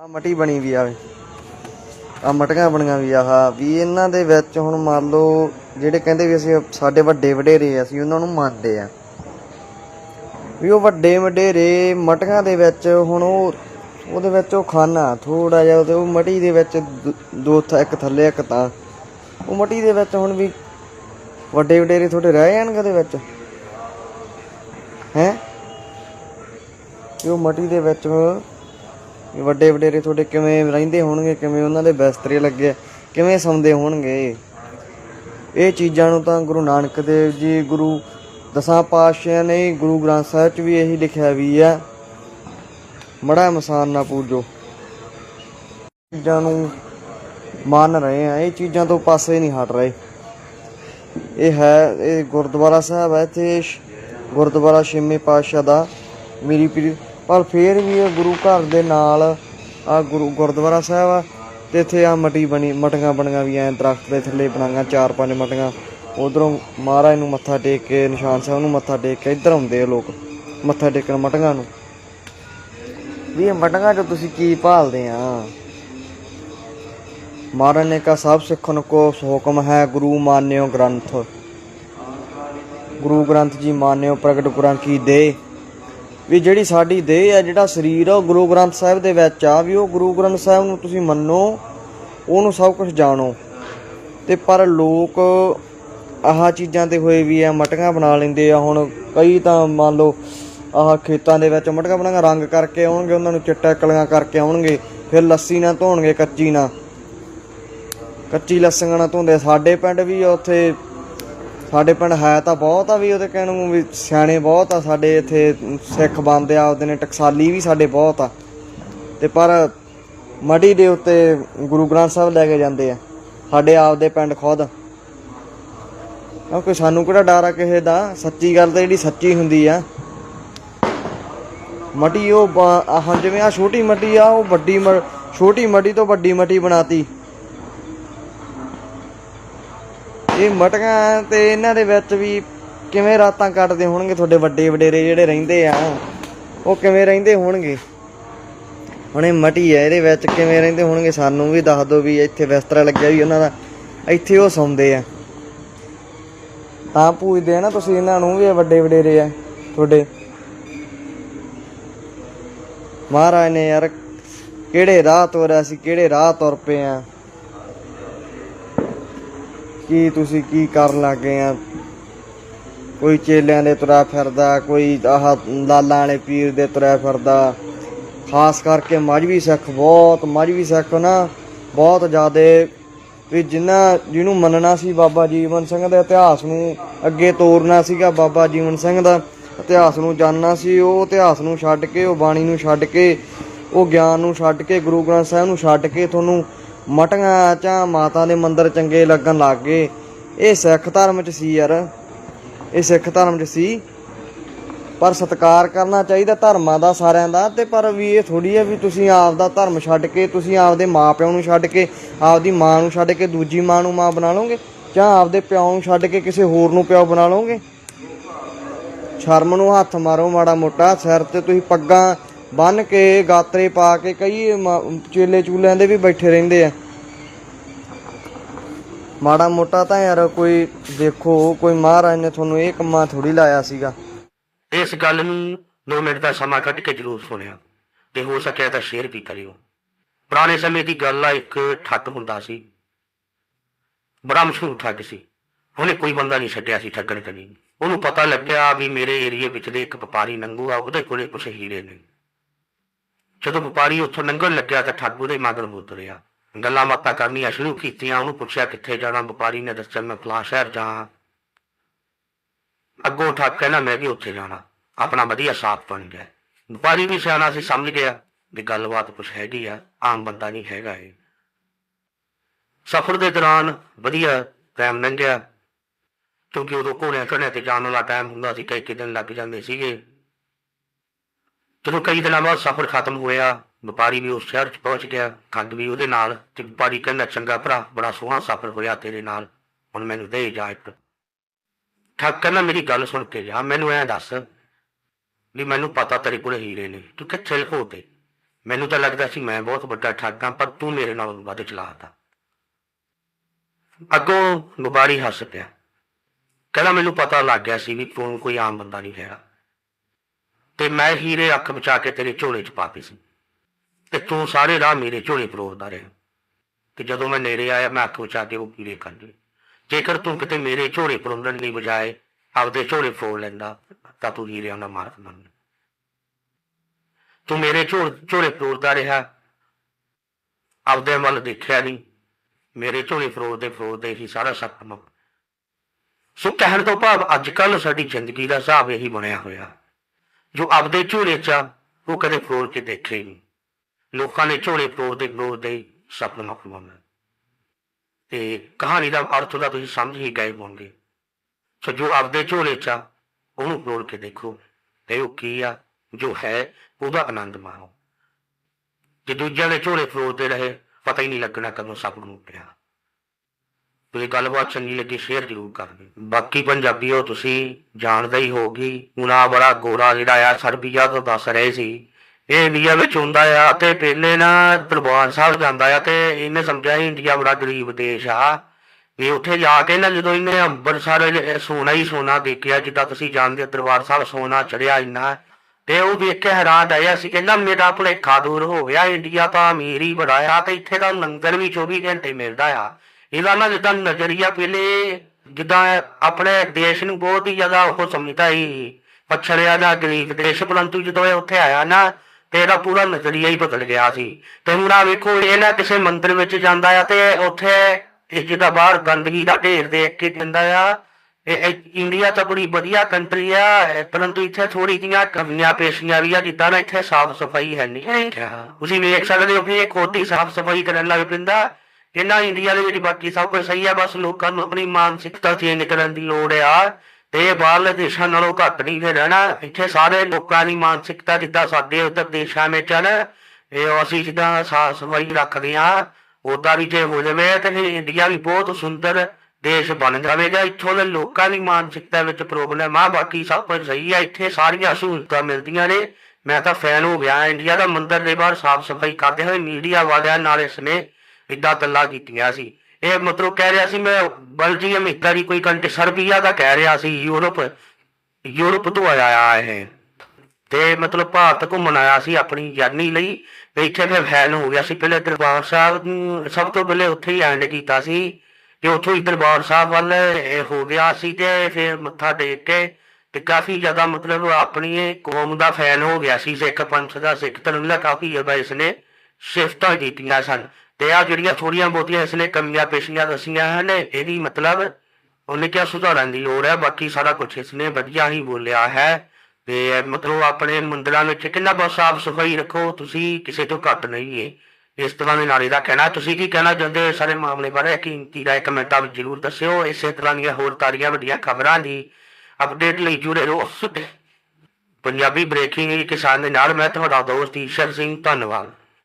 ਆ ਮਟੀ ਬਣੀ ਵੀ ਆਵੇ ਆ ਮਟੀਆਂ ਬਣੀਆਂ ਵੀ ਆਹ ਵੀ ਇਹਨਾਂ ਦੇ ਵਿੱਚ ਹੁਣ ਮੰਨ ਲਓ ਜਿਹੜੇ ਕਹਿੰਦੇ ਵੀ ਅਸੀਂ ਸਾਡੇ ਵੱਡੇ ਵਡੇਰੇ ਅਸੀਂ ਉਹਨਾਂ ਨੂੰ ਮੰਨਦੇ ਆ। ਵੀ ਉਹ ਵੱਡੇ ਵਡੇਰੇ ਮਟੀਆਂ ਦੇ ਵਿੱਚ ਹੁਣ ਉਹ ਉਹਦੇ ਵਿੱਚ ਉਹ ਖਾਨਾ ਥੋੜਾ ਜਿਹਾ ਉਹ ਮਟੀ ਦੇ ਵਿੱਚ ਦੋ ਇੱਕ ਥੱਲੇ, ਇੱਕ ਤਾਂ। ਉਹ ਮਟੀ ਦੇ ਵਿੱਚ ਹੁਣ ਵੀ ਵੱਡੇ ਵਡੇਰੇ ਥੋੜੇ ਰਹਿ ਜਾਣਗੇ ਉਹਦੇ ਵਿੱਚ। ਹੈ? ਉਹ ਮਟੀ ਦੇ ਵਿੱਚ ਵੱਡੇ ਵਡੇਰੇ ਤੁਹਾਡੇ ਕਿਵੇਂ ਰਹਿੰਦੇ ਹੋਣਗੇ ਕਿਵੇਂ ਉਹਨਾਂ ਦੇ ਬਿਸਤਰੇ ਲੱਗੇ ਆ, ਕਿਵੇਂ ਸੌਂਦੇ ਹੋਣਗੇ ਇਹ? ਚੀਜ਼ਾਂ ਨੂੰ ਤਾਂ ਗੁਰੂ ਨਾਨਕ ਦੇਵ ਜੀ ਗੁਰੂ ਦਸਾਂ ਪਾਤਸ਼ਾਹਾਂ ਨੇ ਗੁਰੂ ਗ੍ਰੰਥ ਸਾਹਿਬ 'ਚ ਵੀ ਇਹੀ ਲਿਖਿਆ ਵੀ ਆ। ਮੜਾ ਮਸਾਨ ਨਾ ਪੂਜੋ। ਚੀਜ਼ਾਂ ਨੂੰ ਮੰਨ ਰਹੇ ਆ ਇਹ ਚੀਜ਼ਾਂ ਤੋਂ ਪਾਸੇ ਨਹੀਂ ਹਟ ਰਹੇ। ਇਹ ਹੈ ਇਹ ਗੁਰਦੁਆਰਾ ਸਾਹਿਬ ਹੈ ਤੇ ਗੁਰਦੁਆਰਾ ਛੇਵੇਂ ਪਾਤਸ਼ਾਹ ਦਾ। ਮੇਰੀ ਪੀਰ ਪਰ ਫੇਰ ਵੀ ਇਹ ਗੁਰੂ ਘਰ ਦੇ ਨਾਲ ਆ ਗੁਰੂ ਗੁਰਦੁਆਰਾ ਸਾਹਿਬ ਆ, ਤੇ ਇੱਥੇ ਆ ਮਟੀ ਬਣੀ ਮਟੀਆਂ ਬਣੀਆਂ ਵੀ ਐ, ਦਰਖਤ ਦੇ ਥੱਲੇ ਬਣਾਈਆਂ, ਚਾਰ ਪੰਜ ਮਟੀਆਂ ਉਧਰੋਂ ਮਹਾਰਾਜ ਨੂੰ ਮੱਥਾ ਟੇਕ ਕੇ, ਨਿਸ਼ਾਨ ਸਾਹਿਬ ਨੂੰ ਮੱਥਾ ਟੇਕ ਕੇ ਇੱਧਰ ਆਉਂਦੇ ਆ ਲੋਕ, ਮੱਥਾ ਟੇਕਣ ਮਟੀਆਂ ਨੂੰ। ਵੀ ਇਹ ਮਟੀਆਂ 'ਚ ਤੁਸੀਂ ਕੀ ਭਾਲਦੇ ਆ? ਮਹਾਰਾਜ ਨੇ ਕਹਾ, ਸਭ ਸਿੱਖਣ ਕੋ ਹੁਕਮ ਹੈ ਗੁਰੂ ਮਾਨਿਓ ਗ੍ਰੰਥ। ਗੁਰੂ ਗ੍ਰੰਥ ਜੀ ਮਾਨਿਓ ਪ੍ਰਗਟ ਗੁਰਾਂ ਕੀ ਦੇ। ਵੀ ਜਿਹੜੀ ਸਾਡੀ ਦੇਹ ਹੈ, ਜਿਹੜਾ ਸਰੀਰ ਆ ਉਹ ਗੁਰੂ ਗ੍ਰੰਥ ਸਾਹਿਬ ਦੇ ਵਿੱਚ ਆ ਵੀ ਉਹ ਗੁਰੂ ਗ੍ਰੰਥ ਸਾਹਿਬ ਨੂੰ ਤੁਸੀਂ ਮੰਨੋ, ਉਹਨੂੰ ਸਭ ਕੁਝ ਜਾਣੋ। ਤੇ ਪਰ ਲੋਕ ਆਹ ਚੀਜ਼ਾਂ ਤੇ ਹੋਏ ਵੀ ਆ, ਮਟਕਾਂ ਬਣਾ ਲੈਂਦੇ ਆ। ਹੁਣ ਕਈ ਤਾਂ ਮੰਨ ਲਓ ਆਹ ਖੇਤਾਂ ਦੇ ਵਿੱਚ ਮਟਕਾਂ ਬਣਾ ਰੰਗ ਕਰਕੇ ਆਉਣਗੇ, ਉਹਨਾਂ ਨੂੰ ਚਿੱਟਾ ਕਲੀਆਂ ਕਰਕੇ ਆਉਣਗੇ, ਫਿਰ ਲੱਸੀ ਨਾਲ ਧੋਣਗੇ, ਕੱਚੀ ਨਾਲ। ਕੱਚੀ ਲੱਸੀਆਂ ਨਾਲ ਧੋਂਦੇ ਸਾਡੇ ਪਿੰਡ ਵੀ ਉੱਥੇ ਸਾਡੇ ਪਿੰਡ ਹੈ ਤਾਂ ਬਹੁਤ ਆ ਵੀ ਉਹਦੇ ਕਹਿਣ ਨੂੰ ਵੀ ਸਿਆਣੇ ਬਹੁਤ ਆ, ਸਾਡੇ ਇੱਥੇ ਸਿੱਖ ਬੰਦੇ ਆ, ਉਹਦੇ ਨੇ ਟਕਸਾਲੀ ਵੀ ਸਾਡੇ ਬਹੁਤ ਆ। ਤੇ ਪਰ ਮੜੀ ਦੇ ਉੱਤੇ ਗੁਰੂ ਗ੍ਰੰਥ ਸਾਹਿਬ ਲੈ ਕੇ ਜਾਂਦੇ ਆ, ਸਾਡੇ ਆਪਦੇ ਪਿੰਡ ਖੁਦ। ਕਿਉਂਕਿ ਸਾਨੂੰ ਕਿਹੜਾ ਡਰ ਆ ਕਿਸੇ ਦਾ, ਸੱਚੀ ਗੱਲ ਤਾਂ ਜਿਹੜੀ ਸੱਚੀ ਹੁੰਦੀ ਆ। ਮਟੀ ਉਹ ਬ- ਆਹ ਜਿਵੇਂ ਆ ਛੋਟੀ ਮਟੀ ਆ, ਉਹ ਵੱਡੀ ਮ- ਛੋਟੀ ਮਟੀ ਤੋਂ ਵੱਡੀ ਮਟੀ ਬਣਾਤੀ। ਇਹ ਮਟਕਾਂ ਤੇ ਇਹਨਾਂ ਦੇ ਵਿੱਚ ਵੀ ਕਿਵੇਂ ਰਾਤਾਂ ਕੱਟਦੇ ਹੋਣਗੇ ਤੁਹਾਡੇ ਵੱਡੇ ਵਡੇਰੇ ਜਿਹੜੇ ਰਹਿੰਦੇ ਆ? ਉਹ ਕਿਵੇਂ ਰਹਿੰਦੇ ਹੋਣਗੇ? ਹੁਣ ਇਹ ਮਟੀ ਹੈ ਇਹਦੇ ਵਿੱਚ ਕਿਵੇਂ ਰਹਿੰਦੇ ਹੋਣਗੇ ਸਾਨੂੰ ਵੀ ਦੱਸ ਦਿਓ ਵੀ ਇੱਥੇ ਬਿਸਤਰਾ ਲੱਗਿਆ ਵੀ ਉਹਨਾਂ ਦਾ, ਇੱਥੇ ਉਹ ਸੌਂਦੇ ਆ। ਤਾਂ ਪੂਜਦੇ ਆ ਨਾ ਤੁਸੀਂ ਇਹਨਾਂ ਨੂੰ ਵੀ ਵੱਡੇ ਵਡੇਰੇ ਆ, ਤੁਹਾਡੇ। ਮਹਾਰਾਜ ਨੇ ਯਾਰ ਕਿਹੜੇ ਰਾਹ ਤੋਰਿਆ ਸੀ, ਕਿਹੜੇ ਰਾਹ ਤੁਰ ਪਏ ਆ? ਕੀ ਤੁਸੀਂ ਕੀ ਕਰਨ ਲੱਗੇ ਆ? ਕੋਈ ਚੇਲਿਆਂ ਦੇ ਤੁਰਿਆ ਫਿਰਦਾ, ਕੋਈ ਆਹ ਲਾਲਾਂ ਵਾਲੇ ਪੀਰ ਦੇ ਤੁਰਿਆ ਫਿਰਦਾ। ਖਾਸ ਕਰਕੇ ਮਜਵੀ ਸਿੱਖ, ਬਹੁਤ ਮਜਵੀ ਸਿੱਖ ਨਾ, ਬਹੁਤ ਜ਼ਿਆਦਾ ਵੀ ਜਿਨ੍ਹਾਂ ਜਿਹਨੂੰ ਮੰਨਣਾ ਸੀ ਬਾਬਾ ਜੀਵਨ ਸਿੰਘ ਦੇ, ਇਤਿਹਾਸ ਨੂੰ ਅੱਗੇ ਤੋਰਨਾ ਸੀਗਾ ਬਾਬਾ ਜੀਵਨ ਸਿੰਘ ਦਾ, ਇਤਿਹਾਸ ਨੂੰ ਜਾਣਨਾ ਸੀ, ਉਹ ਇਤਿਹਾਸ ਨੂੰ ਛੱਡ ਕੇ, ਉਹ ਬਾਣੀ ਨੂੰ ਛੱਡ ਕੇ, ਉਹ ਗਿਆਨ ਨੂੰ ਛੱਡ ਕੇ, ਗੁਰੂ ਗ੍ਰੰਥ ਸਾਹਿਬ ਨੂੰ ਛੱਡ ਕੇ ਤੁਹਾਨੂੰ ਮਟੀਆਂ ਚਾ ਮਾਤਾ ਦੇ ਮੰਦਰ ਚੰਗੇ ਲੱਗਣ ਲੱਗ ਗਏ। ਇਹ ਸਿੱਖ ਧਰਮ 'ਚ ਸੀ ਯਾਰ। ਇਹ ਸਿੱਖ ਧਰਮ 'ਚ ਸੀ। ਪਰ ਸਤਿਕਾਰ ਕਰਨਾ ਚਾਹੀਦਾ ਧਰਮਾਂ ਦਾ ਸਾਰਿਆਂ ਦਾ ਤੇ ਪਰ ਵੀ ਇਹ ਥੋੜੀ ਹੈ ਵੀ ਤੁਸੀਂ ਆਪ ਦਾ ਧਰਮ ਛੱਡ ਕੇ, ਤੁਸੀਂ ਆਪਦੇ ਮਾਪਿਆਂ ਨੂੰ ਛੱਡ ਕੇ, ਆਪਦੀ ਮਾਂ ਨੂੰ ਛੱਡ ਕੇ ਦੂਜੀ ਮਾਂ ਨੂੰ ਮਾਂ ਬਣਾ ਲਓਗੇ? ਜਾਂ ਆਪਦੇ ਪਿਓ ਨੂੰ ਛੱਡ ਕੇ ਕਿਸੇ ਹੋਰ ਨੂੰ ਪਿਓ ਬਣਾ ਲਓਗੇ? ਸ਼ਰਮ ਨੂੰ ਹੱਥ ਮਾਰੋ ਮਾੜਾ ਮੋਟਾ, ਸਿਰ ਤੇ ਤੁਸੀਂ ਪੱਗਾਂ ਬੰਨ ਕੇ ਗਾਤਰੇ ਪਾ ਕੇ ਕਈ ਚੇਲੇ ਚੂਲਿਆਂ ਦੇ ਵੀ ਬੈਠੇ ਰਹਿੰਦੇ ਆ। ਮਾੜਾ ਮੋਟਾ ਤਾਂ ਯਾਰ ਕੋਈ ਦੇਖੋ, ਕੋਈ ਮਹਾਰਾਜ ਨੇ ਤੁਹਾਨੂੰ ਇਹ ਕੰਮਾਂ ਥੋੜੀ ਲਾਇਆ ਸੀਗਾ। ਇਸ ਗੱਲ ਨੂੰ 2 ਮਿੰਟ ਦਾ ਸਮਾਂ ਕੱਢ ਕੇ ਜ਼ਰੂਰ ਸੁਣਿਆ ਤੇ ਹੋ ਸਕਿਆ ਤਾਂ ਸ਼ੇਅਰ ਵੀ ਕਰਿਓ। ਪੁਰਾਣੇ ਸਮੇਂ ਦੀ ਗੱਲ ਆ, ਇੱਕ ਠੱਗ ਹੁੰਦਾ ਸੀ। ਬੜਾ ਮਸ਼ਹੂਰ ਠੱਗ ਸੀ। ਉਹਨੇ ਕੋਈ ਬੰਦਾ ਨਹੀਂ ਛੱਡਿਆ ਸੀ ਠੱਗਣ ਕਦੀ। ਉਹਨੂੰ ਪਤਾ ਲੱਗਿਆ ਵੀ ਮੇਰੇ ਏਰੀਏ ਵਿੱਚ ਦੇ ਇੱਕ ਵਪਾਰੀ ਨੰਗੂ ਆ, ਉਹਦੇ ਕੋਲੇ ਕੁਝ ਹੀਰੇ ਨੇ। ਜਦੋਂ ਵਪਾਰੀ ਉੱਥੋਂ ਲੰਘਣ ਲੱਗਿਆ ਤਾਂ ਠੱਗ ਉਹਦੇ ਮਗਰ ਹੋ ਤੁਰਿਆ ਗੱਲਾਂ ਬਾਤਾਂ ਕਰਨੀਆਂ ਸ਼ੁਰੂ ਕੀਤੀਆਂ, ਉਹਨੂੰ ਪੁੱਛਿਆ ਕਿੱਥੇ ਜਾਣਾ। ਵਪਾਰੀ ਨੇ ਦੱਸਿਆ, ਮੈਂ ਫਲਾਂ ਸ਼ਹਿਰ ਜਾ ਅੱਗੋਂ ਠੱਗ ਕਹਿੰਦਾ, ਮੈਂ ਵੀ ਉੱਥੇ ਜਾਣਾ। ਆਪਣਾ ਵਧੀਆ ਸਾਥ ਬਣ ਗਿਆ। ਵਪਾਰੀ ਵੀ ਸਿਆਣਾ ਸੀ, ਸਮਝ ਗਿਆ ਵੀ ਗੱਲਬਾਤ ਕੁਛ ਹੈਗੀ ਆ, ਆਮ ਬੰਦਾ ਨਹੀਂ ਹੈਗਾ ਇਹ। ਸਫ਼ਰ ਦੇ ਦੌਰਾਨ ਵਧੀਆ ਟਾਈਮ ਲੰਘਿਆ, ਕਿਉਂਕਿ ਉਦੋਂ ਘੋੜਿਆਂ ਚੜ੍ਹਨੇ ਤੇ ਜਾਣ ਵਾਲਾ ਟਾਈਮ ਹੁੰਦਾ ਸੀ ਕਈ ਕਿ ਦਿਨ ਲੱਗ ਜਾਂਦੇ ਸੀਗੇ। ਜਦੋਂ ਕਈ ਦਿਨਾਂ ਬਾਅਦ ਸਫ਼ਰ ਖਤਮ ਹੋਇਆ, ਵਪਾਰੀ ਵੀ ਉਸ ਸ਼ਹਿਰ 'ਚ ਪਹੁੰਚ ਗਿਆ ਠੱਗ ਵੀ ਉਹਦੇ ਨਾਲ ਤੇ ਵਪਾਰੀ ਕਹਿੰਦਾ, ਚੰਗਾ ਭਰਾ, ਬੜਾ ਸੋਹਣਾ ਸਫ਼ਰ ਹੋਇਆ ਤੇਰੇ ਨਾਲ, ਹੁਣ ਮੈਨੂੰ ਦੇ ਇਜਾਜ਼ਤ ਠੱਗ ਕਹਿੰਦਾ, ਮੇਰੀ ਗੱਲ ਸੁਣ ਕੇ ਜਾ, ਮੈਨੂੰ ਐਂ ਦੱਸ ਵੀ ਮੈਨੂੰ ਪਤਾ ਤੇਰੇ ਕੋਲ ਹੀਰੇ ਨੇ, ਤੂੰ ਕਿੱਥੇ ਲੁਕੋਤੇ ਮੈਨੂੰ ਤਾਂ ਲੱਗਦਾ ਸੀ ਮੈਂ ਬਹੁਤ ਵੱਡਾ ਠੱਗ ਹਾਂ ਪਰ ਤੂੰ ਮੇਰੇ ਨਾਲ ਵੱਧ ਚਲਾਤਾ ਅੱਗੋਂ ਵਪਾਰੀ ਹੱਸ ਪਿਆ, ਕਹਿੰਦਾ, ਮੈਨੂੰ ਪਤਾ ਲੱਗ ਗਿਆ ਸੀ ਵੀ ਤੂੰ ਕੋਈ ਆਮ ਬੰਦਾ ਨਹੀਂ ਹੈਗਾ। ਤੇ ਮੈਂ ਹੀਰੇ ਅੱਖ ਬਚਾ ਕੇ ਤੇਰੇ ਝੋਲੇ 'ਚ ਪਾਤੇ ਸੀ। ਤੇ ਤੂੰ ਸਾਰੇ ਰਾਹ ਮੇਰੇ ਝੋਲੇ ਪਰੋੜਦਾ ਰਿਹਾ। ਤੇ ਜਦੋਂ ਮੈਂ ਨੇੜੇ ਆਇਆ, ਮੈਂ ਅੱਖ ਬਚਾ ਕੇ ਉਹ ਹੀਰੇ ਕਰ ਲਏ ਜੇਕਰ ਤੂੰ ਕਿਤੇ ਮੇਰੇ ਝੋਲੇ ਪਰੋੜਨ ਦੀ ਬਜਾਏ ਆਪਦੇ ਝੋਲੇ ਫੋੜ ਲੈਂਦਾ, ਤਾਂ ਤੂੰ ਹੀਰਿਆਂ ਦਾ ਮਾਰ ਮੰਨ ਤੂੰ ਮੇਰੇ ਝੋਲ, ਝੋਲੇ ਫਰੋੜਦਾ ਰਿਹਾ। ਆਪਦੇ ਵੱਲ ਦੇਖਿਆ ਨਹੀਂ। ਮੇਰੇ ਝੋਲੇ ਫਰੋੜਦੇ ਫਰੋੜਦੇ ਹੀ ਸਾਰਾ ਸੱਪ ਸੋ ਕਹਿਣ ਤੋਂ ਭਾਵ ਅੱਜ ਕੱਲ ਸਾਡੀ ਜ਼ਿੰਦਗੀ ਦਾ ਹਿਸਾਬ ਇਹੀ ਬਣਿਆ ਹੋਇਆ। ਜੋ ਆਪਦੇ ਝੋਲੇ ਚ ਆ, ਉਹ ਕਦੇ ਫਰੋੜ ਕੇ ਦੇਖੇ ਹੀ ਨਹੀਂ। ਲੋਕਾਂ ਨੇ ਝੋਲੇ ਫਰੋੜਦੇ ਫਰੋੜਦੇ ਹੀ ਸੱਪ ਤੇ ਕਹਾਣੀ ਦਾ ਅਰਥ ਦਾ ਤੁਸੀਂ ਸਮਝ ਹੀ ਗਏ ਹੋਣਗੇ ਸੋ ਜੋ ਆਪਦੇ ਝੋਲੇ ਚ ਆ, ਉਹਨੂੰ ਫਰੋੜ ਕੇ ਦੇਖੋ। ਤੇ ਉਹ ਕੀ ਆ ਜੋ ਹੈ ਉਹਦਾ ਆਨੰਦ ਮਾਣੋ। ਜੇ ਦੂਜਿਆਂ ਦੇ ਝੋਲੇ ਫਰੋੜਦੇ ਰਹੇ ਪਤਾ ਹੀ ਨਹੀਂ ਲੱਗਣਾ ਕਦੋਂ ਸੱਪ ਨੂੰ ਪਿਆ ਤੁਸੀਂ ਗੱਲਬਾਤ ਚੰਗੀ ਲੱਗੀ ਸ਼ੇਅਰ ਜ਼ਰੂਰ ਕਰ ਦਿਓ ਬਾਕੀ ਪੰਜਾਬੀਓ, ਤੁਸੀਂ ਜਾਣਦੇ ਹੀ ਹੋਗੀ ਹੁਣਾ ਬੜਾ ਗੋਰਾ ਜਿਹੜਾ ਆ, ਸਰਬੀਆ ਤੋਂ ਦੱਸ ਰਹੇ ਸੀ। ਇਹ ਇੰਡੀਆ ਵਿੱਚ ਹੁੰਦਾ ਆ ਤੇ ਪਹਿਲੇ ਨਾ ਦਰਬਾਰ ਸਾਹਿਬ ਜਾਂਦਾ ਆ ਤੇ ਇਹਨੇ ਸਮਝਿਆ ਇੰਡੀਆ ਬੜਾ ਗਰੀਬ ਦੇਸ਼ ਆ। ਵੀ ਉੱਥੇ ਜਾ ਕੇ ਨਾ ਜਦੋਂ ਇਹਨੇ ਅੰਬਰਸਰ ਸੋਨਾ ਹੀ ਸੋਨਾ ਦੇਖਿਆ, ਜਿੱਦਾਂ ਤੁਸੀਂ ਜਾਣਦੇ ਹੋ ਦਰਬਾਰ ਸਾਹਿਬ ਸੋਨਾ ਚੜਿਆ ਇੰਨਾ। ਤੇ ਉਹ ਵੇਖ ਕੇ ਹੈਰਾਨ ਆਇਆ ਸੀ ਕਹਿੰਦਾ, ਮੇਰਾ ਭੁਲੇਖਾ ਦੂਰ ਹੋ ਗਿਆ, ਇੰਡੀਆ ਤਾਂ ਅਮੀਰ ਹੀ ਬੜਾ ਆ ਤੇ ਇੱਥੇ ਤਾਂ ਲੰਗਰ ਵੀ 24 ਘੰਟੇ ਮਿਲਦਾ ਆ। ਇਹਦਾ ਨਾ ਜਿੱਦਾਂ ਨਜ਼ਰੀਆ ਪਹਿਲੇ ਜਿੱਦਾਂ ਆਪਣੇ ਦੇਸ਼ ਨੂੰ ਬਹੁਤ ਹੀ ਜ਼ਿਆਦਾ ਉਹ ਸਮਝਦਾ ਹੀ ਪਛੜਿਆ ਦਾ ਗਰੀਬ ਦੇਸ਼ ਪਰੰਤੂ ਜਦੋਂ ਇਹ ਉੱਥੇ ਆਇਆ ਨਾ ਤੇ ਇਹਦਾ ਪੂਰਾ ਨਜ਼ਰੀਆ ਹੀ ਬਦਲ ਗਿਆ ਸੀ। ਤੇ ਹੁਣ ਆ ਵੇਖੋ ਇਹ ਨਾ ਕਿਸੇ ਮੰਦਿਰ ਵਿੱਚ ਜਾਂਦਾ ਆ ਤੇ ਉੱਥੇ ਇਹ ਜਿਹਦਾ ਬਾਹਰ ਗੰਦਗੀ ਦਾ ਢੇਰ ਦੇਖ ਕੇ ਕਹਿੰਦਾ ਆ। ਇਹ ਇੰਡੀਆ ਤਾਂ ਬੜੀ ਵਧੀਆ ਕੰਟਰੀ ਆ ਪਰੰਤੂ ਇੱਥੇ ਥੋੜੀ ਜਿਹੀਆਂ ਕਮੀਆਂ ਪੇਸ਼ੀਆਂ ਵੀ ਆ ਜਿੱਦਾਂ ਨਾ ਇੱਥੇ ਸਾਫ਼ ਸਫ਼ਾਈ ਹੈ ਨਹੀਂ। ਤੁਸੀਂ ਵੇਖ ਸਕਦੇ ਹੋ ਕਿ ਇਹ ਖੋਤੀ ਸਾਫ਼ ਸਫ਼ਾਈ ਕਰਨ ਲੱਗ ਪੈਂਦਾ। ਇਹਨਾਂ ਇੰਡੀਆ ਦੇ ਵਿੱਚ ਬਾਕੀ ਸਭ ਕੁਝ ਸਹੀ ਆ, ਬਸ ਲੋਕਾਂ ਨੂੰ ਆਪਣੀ ਮਾਨਸਿਕਤਾ ਚੇਂਜ ਕਰਨ ਦੀ ਲੋੜ ਆ। ਤੇ ਬਾਹਰਲੇ ਦੇਸ਼ਾਂ ਨਾਲੋਂ ਘੱਟ ਨਹੀਂ ਤੇ ਰਹਿਣਾ। ਇੱਥੇ ਸਾਰੇ ਲੋਕਾਂ ਦੀ ਮਾਨਸਿਕਤਾ ਜਿੱਦਾਂ ਸਾਡੇ ਉੱਧਰ ਦੇਸ਼ਾਂ ਵਿੱਚ ਹਨ ਇਹ ਅਸੀਂ ਜਿੱਦਾਂ ਸਾਫ਼ ਸਫ਼ਾਈ ਰੱਖਦੇ ਆ ਉਦਾਂ ਵੀ ਜੇ ਹੋ ਜਾਵੇ ਤੇ ਫਿਰ ਇੰਡੀਆ ਵੀ ਬਹੁਤ ਸੁੰਦਰ ਦੇਸ਼ ਬਣ ਜਾਵੇਗਾ। ਇੱਥੋਂ ਦੇ ਲੋਕਾਂ ਦੀ ਮਾਨਸਿਕਤਾ ਵਿੱਚ ਪ੍ਰੋਬਲਮ ਆ, ਬਾਕੀ ਸਭ ਕੁਝ ਸਹੀ ਆ। ਇੱਥੇ ਸਾਰੀਆਂ ਸਹੂਲਤਾਂ ਮਿਲਦੀਆਂ ਨੇ। ਮੈਂ ਤਾਂ ਫੈਨ ਹੋ ਗਿਆ। ਇੰਡੀਆ ਦਾ ਮੰਦਰ ਦੇ ਬਾਹਰ ਸਾਫ਼ ਸਫ਼ਾਈ ਕਰਦੇ ਹੋਏ ਮੀਡੀਆ ਵਾਲਿਆਂ ਨਾਲ ਇਸ ਇਸਨੇ ਇਦਾਂ ਗੱਲਾਂ ਕੀਤੀਆਂ ਸੀ। ਇਹ ਮਤਲਬ ਕਹਿ ਰਿਹਾ ਸੀ, ਮੈਂ ਬਲਜੀਅਮ ਇਦਾਂ ਦੀ ਕੋਈ ਕੰਟਰੀ ਸਰਬੀਆ ਦਾ ਕਹਿ ਰਿਹਾ ਸੀ, ਯੂਰਪ ਯੂਰਪ ਤੋਂ ਆਇਆ ਆ ਤੇ ਮਤਲਬ ਭਾਰਤ ਘੁੰਮਣ ਆਇਆ ਸੀ ਆਪਣੀ ਜਰਨੀ ਲਈ, ਤੇ ਇੱਥੇ ਫਿਰ ਫੈਲ ਹੋ ਗਿਆ ਸੀ। ਪਹਿਲੇ ਦਰਬਾਰ ਸਾਹਿਬ ਸਭ ਤੋਂ ਪਹਿਲੇ ਉੱਥੇ ਹੀ ਐਂਡ ਕੀਤਾ ਸੀ, ਤੇ ਉੱਥੋਂ ਹੀ ਦਰਬਾਰ ਸਾਹਿਬ ਵੱਲ ਇਹ ਹੋ ਗਿਆ ਸੀ ਤੇ ਫਿਰ ਮੱਥਾ ਟੇਕ ਕੇ ਤੇ ਕਾਫੀ ਜ਼ਿਆਦਾ ਮਤਲਬ ਆਪਣੀ ਕੌਮ ਦਾ ਫੈਨ ਹੋ ਗਿਆ ਸੀ। ਸਿੱਖ ਪੰਥ ਦਾ, ਸਿੱਖ ਧਰਮ ਦਾ ਕਾਫੀ ਜ਼ਿਆਦਾ ਇਸਨੇ ਸ਼ਿਫਟਾਂ ਕੀਤੀਆਂ ਸਨ। ਤੇ ਆ ਜਿਹੜੀਆਂ ਥੋੜੀਆਂ ਬਹੁਤੀਆਂ ਇਸਨੇ ਕਮੀਆਂ ਪੇਸ਼ੀਆਂ ਦੱਸੀਆਂ ਹਨ, ਇਹਦੀ ਮਤਲਬ ਉਹਨੇ ਕਿਹਾ ਸੁਧਾਰਨ ਦੀ ਲੋੜ ਹੈ, ਬਾਕੀ ਸਾਰਾ ਕੁਝ ਇਸਨੇ ਵਧੀਆ ਹੀ ਬੋਲਿਆ ਹੈ। ਤੇ ਮਤਲਬ ਆਪਣੇ ਮੰਦਿਰਾਂ ਵਿੱਚ ਕਿੰਨਾ ਬਹੁਤ ਸਾਫ਼ ਸਫ਼ਾਈ ਰੱਖੋ, ਤੁਸੀਂ ਕਿਸੇ ਤੋਂ ਘੱਟ ਨਹੀਂ ਹੈ ਇਸ ਤਰ੍ਹਾਂ ਦੇ ਨਾਰੇ ਦਾ ਕਹਿਣਾ, ਤੁਸੀਂ ਕੀ ਕਹਿਣਾ ਚਾਹੁੰਦੇ ਹੋ ਸਾਰੇ ਮਾਮਲੇ ਬਾਰੇ? ਕੀਮਤੀ ਰਾਏ ਕਮੈਂਟਾਂ ਵਿੱਚ ਜ਼ਰੂਰ ਦੱਸਿਓ। ਇਸੇ ਤਰ੍ਹਾਂ ਦੀਆਂ ਹੋਰ ਤਾਰੀਆਂ ਵੱਡੀਆਂ ਖਬਰਾਂ ਦੀ ਅਪਡੇਟ ਲਈ ਜੁੜੇ ਰਹੋ। ਪੰਜਾਬੀ ਬ੍ਰੇਕਿੰਗ ਕਿਸਾਨ ਦੇ ਨਾਲ ਮੈਂ ਤੁਹਾਡਾ ਦੋਸਤ ਈਸ਼ਰ ਸਿੰਘ ਧੰਨਵਾਦ।